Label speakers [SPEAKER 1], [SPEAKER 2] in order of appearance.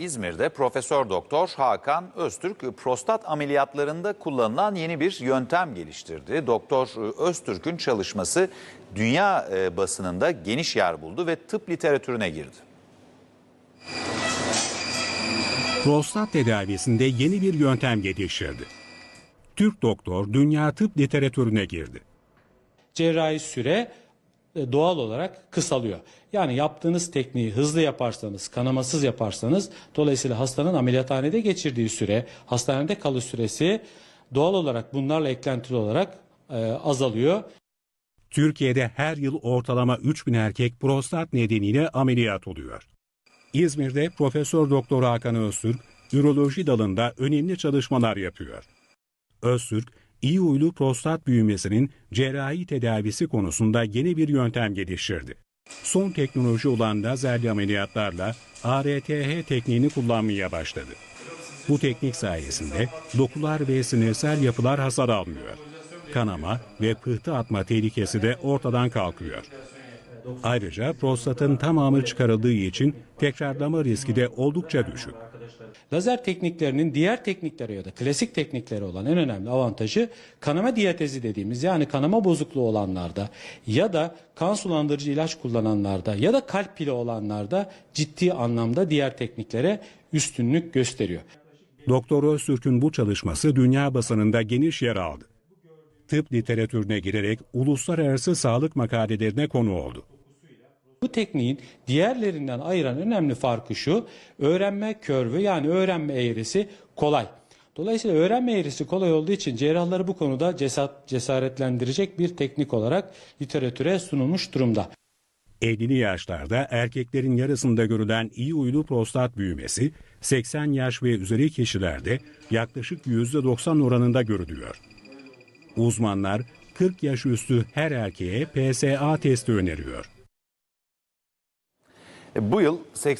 [SPEAKER 1] İzmir'de Profesör Doktor Hakan Öztürk prostat ameliyatlarında kullanılan yeni bir yöntem geliştirdi. Doktor Öztürk'ün çalışması dünya e, basınında geniş yer buldu ve tıp literatürüne girdi.
[SPEAKER 2] prostat tedavisinde yeni bir yöntem geliştirdi. Türk doktor dünya tıp literatürüne girdi.
[SPEAKER 3] cerrahi süre e, doğal olarak kısalıyor. Yani yaptığınız tekniği hızlı yaparsanız, kanamasız yaparsanız dolayısıyla hastanın ameliyathanede geçirdiği süre, hastanede kalış süresi doğal olarak bunlarla eklentili olarak e, azalıyor.
[SPEAKER 2] Türkiye'de her yıl ortalama 3000 erkek prostat nedeniyle ameliyat oluyor. İzmir'de Profesör Doktor Hakan Öztürk üroloji dalında önemli çalışmalar yapıyor. Öztürk, iyi huylu prostat büyümesinin cerrahi tedavisi konusunda yeni bir yöntem geliştirdi. Son teknoloji olan lazerli ameliyatlarla ARTH tekniğini kullanmaya başladı. Bu teknik sayesinde dokular ve sinirsel yapılar hasar almıyor. Kanama ve pıhtı atma tehlikesi de ortadan kalkıyor. Ayrıca prostatın tamamı çıkarıldığı için tekrarlama riski de oldukça düşük.
[SPEAKER 3] Lazer tekniklerinin diğer tekniklere ya da klasik tekniklere olan en önemli avantajı kanama diyatezi dediğimiz yani kanama bozukluğu olanlarda ya da kan sulandırıcı ilaç kullananlarda ya da kalp pili olanlarda ciddi anlamda diğer tekniklere üstünlük gösteriyor.
[SPEAKER 2] Doktor Öztürk'ün bu çalışması dünya basınında geniş yer aldı. Tıp literatürüne girerek uluslararası sağlık makalelerine konu oldu.
[SPEAKER 3] Bu tekniğin diğerlerinden ayıran önemli farkı şu, öğrenme körvü yani öğrenme eğrisi kolay. Dolayısıyla öğrenme eğrisi kolay olduğu için cerrahları bu konuda cesaretlendirecek bir teknik olarak literatüre sunulmuş durumda.
[SPEAKER 2] 50'li yaşlarda erkeklerin yarısında görülen iyi uylu prostat büyümesi 80 yaş ve üzeri kişilerde yaklaşık %90 oranında görülüyor. Uzmanlar 40 yaş üstü her erkeğe PSA testi öneriyor.
[SPEAKER 1] E, Bu yıl 80